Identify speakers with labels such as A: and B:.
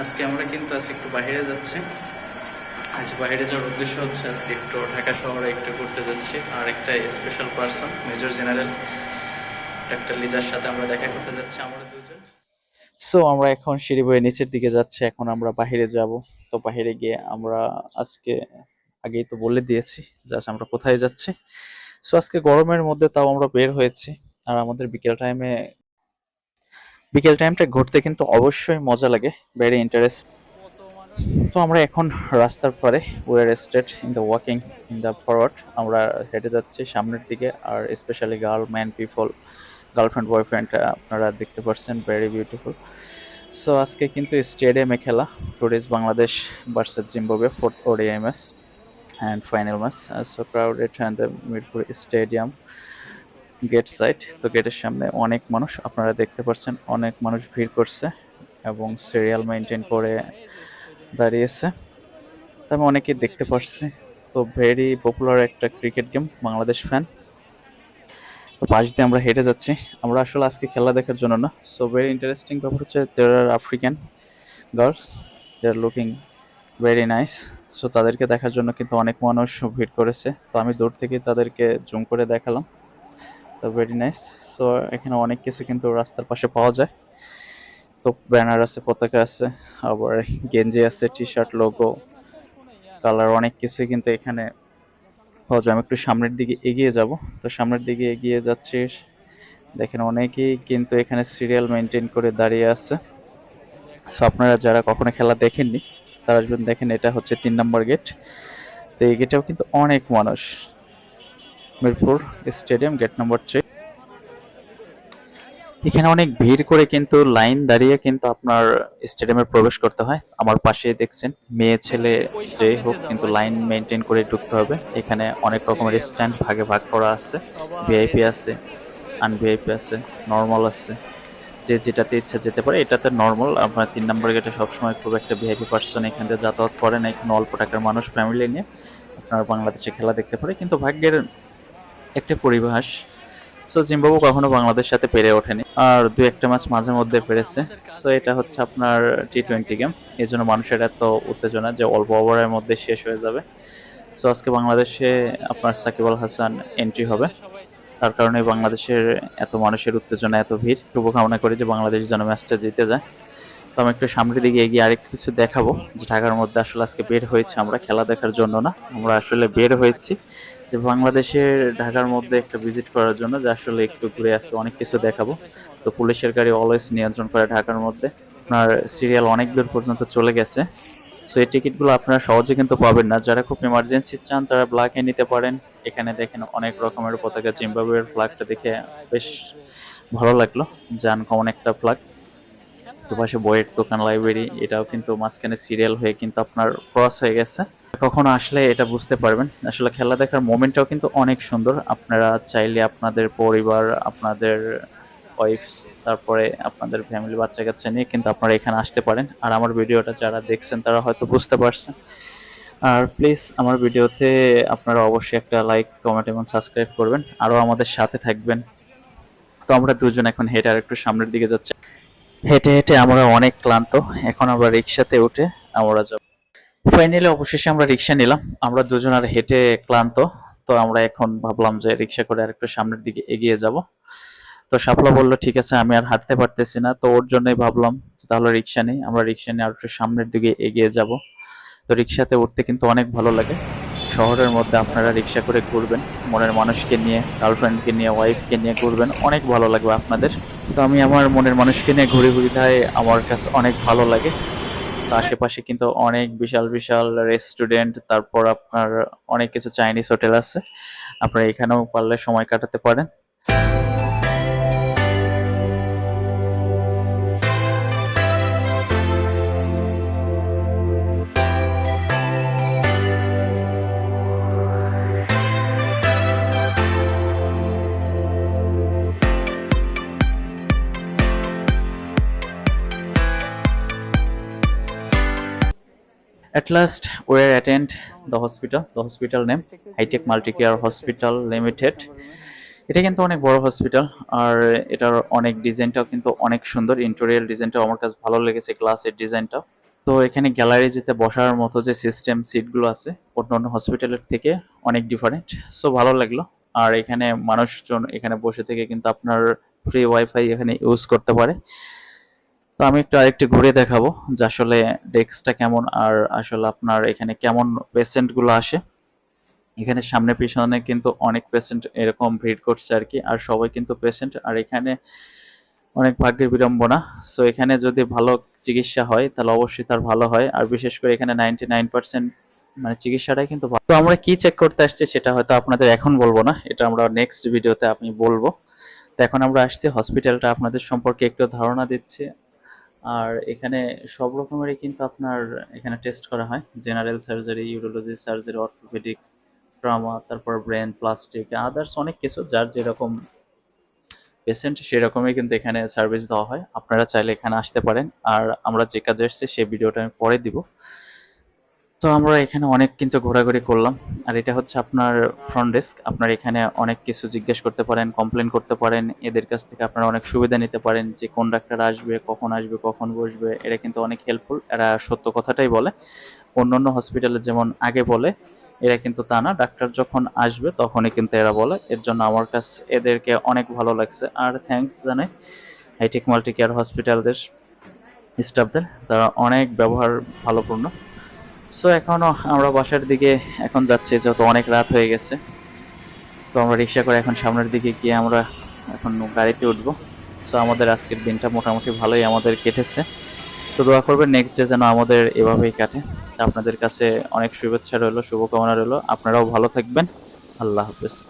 A: আজকে আমরা কিন্তু আজকে একটু বাইরে যাচ্ছি। আজ বাইরে যাওয়ার উদ্দেশ্য হচ্ছে আজকে একটু ঢাকা শহরে একটু ঘুরতে যাচ্ছি আর একটা special person major general doctor লিজার সাথে আমরা দেখা করতে যাচ্ছি, আমরা দুজন। সো আমরা এখন সিঁড়ি বয়ে নিচের দিকে যাচ্ছি, এখন আমরা বাইরে যাব। তো বাইরে গিয়ে আমরা আজকে আগেই তো বলে দিয়েছি জাস্ট আমরা কোথায় যাচ্ছি। সো আজকে গরমের মধ্যে তাও আমরা বের হয়েছি, আর আমাদের বিকেল টাইমে বিকেল টাইমটা ঘুরতে কিন্তু অবশ্যই মজা লাগে ভেরি ইন্টারেস্ট তো আমরা এখন রাস্তার পরে war state in the walking in the forward আমরা হেঁটে যাচ্ছি সামনের দিকে, আর specially girl man people girlfriend boyfriend আপনারা দেখতে পাচ্ছেন ভেরি বিউটিফুল সো আজকে কিন্তু স্টেডিয়ামে খেলা tourist Bangladesh versus Zimbabwe fourth ওডিআইএমএস and final match so crowded and the Mirpur stadium gate side তো গেটের সামনে অনেক মানুষ, আপনারা দেখতে পাচ্ছেন অনেক মানুষ ভিড় করছে এবং সিরিয়াল মেনটেন করে দাঁড়িয়েছে। আমি অনেকেই দেখতে পাচ্ছি তো ভেরি পপুলার একটা ক্রিকেট গেম বাংলাদেশ ফ্যান তো পাশ দিয়ে আমরা হেঁটে যাচ্ছি। আমরা আসলে আজকে খেলা দেখার জন্য না সো ভেরি ইন্টারেস্টিং ব্যাপার হচ্ছে there are African girls they are looking very nice so তাদেরকে দেখার জন্য কিন্তু অনেক মানুষ ভিড় করেছে। তো আমি দূর থেকে তাদেরকে জুম করে দেখালাম। তো ভেরি নাইস সো এখানে অনেক কিছু কিন্তু রাস্তার পাশে পাওয়া যায়। তো, ব্যানার আছে, পতাকা আছে, আবার গেঞ্জি আছে টি শার্ট লোগো কালার অনেক কিছুই কিন্তু এখানে পাওয়া যায়। আমি একটু সামনের দিকে এগিয়ে যাব। তো, সামনের দিকে এগিয়ে যাচ্ছি। দেখেন, অনেকেই কিন্তু এখানে সিরিয়াল মেনটেন করে দাঁড়িয়ে আছে। সো আপনারা যারা কখনো খেলা দেখেননি, তারা যদি দেখেন, এটা হচ্ছে তিন নম্বর গেট তো, এই গেটেও কিন্তু অনেক মানুষ। Mirpur stadium, gate number three. এখানে অনেক ভিড় করে কিন্তু লাইন দাঁড়িয়ে কিন্তু আপনার স্টেডিয়ামে প্রবেশ করতে হয়। আমার পাশে দেখছেন, মেয়ে, ছেলে যে হোক কিন্তু লাইন মেনটেন করে ঢুকতে হবে। এখানে অনেক রকমের স্ট্যান্ড ভাগে ভাগ করা আছে। ভিআইপি আছে আনভিআইপি আছে, নর্মাল আছে। যে যেটাতে ইচ্ছা যেতে পারে, এটাতে নর্মাল। আপনার তিন নম্বর গেটে সবসময় খুব একটা ভিআইপি পার্সন এখান থেকে যাতায়াত করে না এখানে অল্প টাকার মানুষ ফ্যামিলি নিয়ে আপনার বাংলাদেশে খেলা দেখতে পারে। কিন্তু ভাগ্যের একটা পরিভাস সো জিম্বাবু কখনো বাংলাদেশের সাথে পেরে ওঠেনি। আর দু একটা ম্যাচ মাঝে মধ্যে পেরেছে। সো এটা হচ্ছে আপনার টি টোয়েন্টি গেম এই জন্য মানুষের এত উত্তেজনা যে অল্প ওভারের মধ্যে শেষ হয়ে যাবে। সো আজকে বাংলাদেশে আপনার সাকিব আল হাসান এন্ট্রি হবে। তার কারণে বাংলাদেশের এত মানুষের উত্তেজনা, এত ভিড়। শুভকামনা করি যে বাংলাদেশ যেন ম্যাচটা জিতে যায়। তো আমি একটু সামনের দিকে এগিয়ে আরেক কিছু দেখাবো যে ঢাকার মধ্যে আসলে আজকে বের হয়েছে আমরা খেলা দেখার জন্য না। আমরা আসলে বের হয়েছি যে বাংলাদেশের ঢাকার মধ্যে একটা ভিজিট করার জন্য, যে আসলে একটু ঘুরে আজকে অনেক কিছু দেখাবো। তো পুলিশের গাড়ি অলওয়েজ নিয়ন্ত্রণ করে ঢাকার মধ্যে। আপনার সিরিয়াল অনেক দূর পর্যন্ত চলে গেছে। সো এই টিকিটগুলো আপনারা সহজে কিন্তু পাবেন না। যারা খুব ইমার্জেন্সি চান, তারা ব্ল্যাকে নিতে পারেন। এখানে দেখেন অনেক রকমের পতাকা, জিম্বাবুয়ের ফ্ল্যাগটা দেখে বেশ ভালো লাগল। যান কমন একটা ফ্ল্যাগ তো পাশে বইয়ের দোকান লাইব্রেরি এটাও কিন্তু মাঝখানে সিরিয়াল হয়ে কিন্তু আপনার ক্রস হয়ে গেছে। কখনো আসলে এটা বুঝতে পারবেন। আসলে খেলা দেখার মোমেন্টটাও কিন্তু অনেক সুন্দর। আপনারা চাইলে আপনাদের পরিবার, আপনাদের ওয়াইফ তারপরে আপনাদের ফ্যামিলি বাচ্চা কাচ্চা নিয়ে কিন্তু আপনারা এখানে আসতে পারেন। আর আমার ভিডিওটা যারা দেখছেন, তারা হয়তো বুঝতে পারছেন। আর প্লিজ আমার ভিডিওতে আপনারা অবশ্যই একটা লাইক কমেন্ট এবং সাবস্ক্রাইব করবেন। আরও আমাদের সাথে থাকবেন। তো আমরা দুজন এখন হেঁটে একটু সামনের দিকে যাচ্ছি। হেঁটে হেঁটে আমরা অনেক ক্লান্ত। এখন আমরা রিক্সাতে উঠে আমরা যাব। ফাইনালি অবশেষে আমরা রিক্সা নিলাম। আমরা দুজন আর হেঁটে ক্লান্ত। তো আমরা এখন ভাবলাম যে রিক্সা করে আর একটু সামনের দিকে এগিয়ে যাব। তো শাপলা বলল, ঠিক আছে, আমি আর হাঁটতে পারতেছি না। তো ওর জন্যই ভাবলাম তাহলে রিক্সা নেই। আমরা রিক্সা নিয়ে আর একটু সামনের দিকে এগিয়ে যাব। তো রিক্সাতে উঠতে কিন্তু অনেক ভালো লাগে। শহরের মধ্যে আপনারা রিক্সা করে ঘুরবেন, মনের মানুষকে নিয়ে গার্লফ্রেন্ডকে নিয়ে ওয়াইফকে নিয়ে ঘুরবেন, অনেক ভালো লাগবে আপনাদের। তো আমি আমার মনের মানুষকে নিয়ে ঘুরে ঘুরি তাই আমার কাছে অনেক ভালো লাগে। আশেপাশে কিন্তু অনেক বিশাল বিশাল রেস্টুরেন্ট তারপর আপনার অনেক কিছু চাইনিজ হোটেল আছে। আপনারা এখানেও পারলে সময় কাটাতে পারেন। At last, we attend the hospital. The hospital name Hitech Multicare Hospital Limited. এটা কিন্তু অনেক বড় হসপিটাল আর এটার অনেক ডিজাইনটাও কিন্তু অনেক সুন্দর। ইন্টেরিয়াল ডিজাইনটাও আমার কাছে ভালো লেগেছে গ্লাসের ডিজাইনটাও তো এখানে গ্যালারি যেতে বসার মতো যে সিস্টেম সিটগুলো আছে অন্যান্য হসপিটালের থেকে অনেক ডিফারেন্ট সো ভালো লাগল। আর এখানে মানুষজন এখানে বসে থেকে কিন্তু আপনার ফ্রি ওয়াইফাই এখানে ইউজ করতে পারে। তো আমি একটু আরেকটু ঘুরে দেখাবো যে আসলে ডেস্কটা কেমন আর আসলে আপনার এখানে কেমন পেশেন্টগুলো আসে। এখানে সামনে পিছনে কিন্তু অনেক পেশেন্ট এরকম ভিড় করছে আর কি, আর সবাই কিন্তু পেশেন্ট আর এখানে অনেক ভাগ্যের বিড়ম্বনা। সো এখানে যদি ভালো চিকিৎসা হয়, তাহলে অবশ্যই তার ভালো হয়। আর বিশেষ করে এখানে নাইনটি নাইন পার্সেন্ট মানে চিকিৎসাটাই কিন্তু তো আমরা কি চেক করতে আসছি সেটা হয়তো আপনাদের এখন বলব না, এটা আমরা নেক্সট ভিডিওতে আমি বলব। তো এখন আমরা আসছি হসপিটালটা আপনাদের সম্পর্কে একটু ধারণা দিচ্ছি। আর এখানে সব রকমেরই কিন্তু আপনার এখানে টেস্ট করা হয়। General surgery urology surgery orthopaedic trauma তারপর ব্রেন প্লাস্টিক আদার্স অনেক কিছু যার যেরকম পেশেন্ট সেরকমই কিন্তু এখানে সার্ভিস দেওয়া হয়। আপনারা চাইলে এখানে আসতে পারেন। আর আমরা যে কাজে এসেছি, সেই ভিডিওটা আমি পরে দিব। তো আমরা এখানে অনেক কিন্তু ঘোরাঘুরি করলাম। আর এটা হচ্ছে আপনার ফ্রন্ট ডেস্ক আপনার এখানে অনেক কিছু জিজ্ঞেস করতে পারেন কমপ্লেন করতে পারেন। এদের কাছ থেকে আপনারা অনেক সুবিধা নিতে পারেন যে কোন ডাক্তার আসবে, কখন আসবে, কখন বসবে। এরা কিন্তু অনেক হেল্পফুল এরা সত্য কথাটাই বলে। অন্যান্য হসপিটালে যেমন আগে বলে, এরা কিন্তু তা না। ডাক্তার যখন আসবে তখনই কিন্তু এরা বলে। এর জন্য আমার কাছে এদেরকে অনেক ভালো লাগছে। আর থ্যাঙ্কস জানাই হাইটেক মাল্টি কেয়ার হসপিটালদের স্টাফদের তারা অনেক ব্যবহার ভালোপূর্ণ। সো এখনও আমরা বাসার দিকে এখন যাচ্ছি, যেহেতু অনেক রাত হয়ে গেছে। তো আমরা রিক্সা করে এখন সামনের দিকে গিয়ে আমরা এখন গাড়িতে উঠবো। সো আমাদের আজকের দিনটা মোটামুটি ভালোই আমাদের কেটেছে। তো দোয়া করবেন নেক্সট ডে যেন আমাদের এভাবেই কাটে। আপনাদের কাছে অনেক শুভেচ্ছা রইল, শুভকামনা রইল। আপনারাও ভালো থাকবেন। আল্লাহ হাফেজ।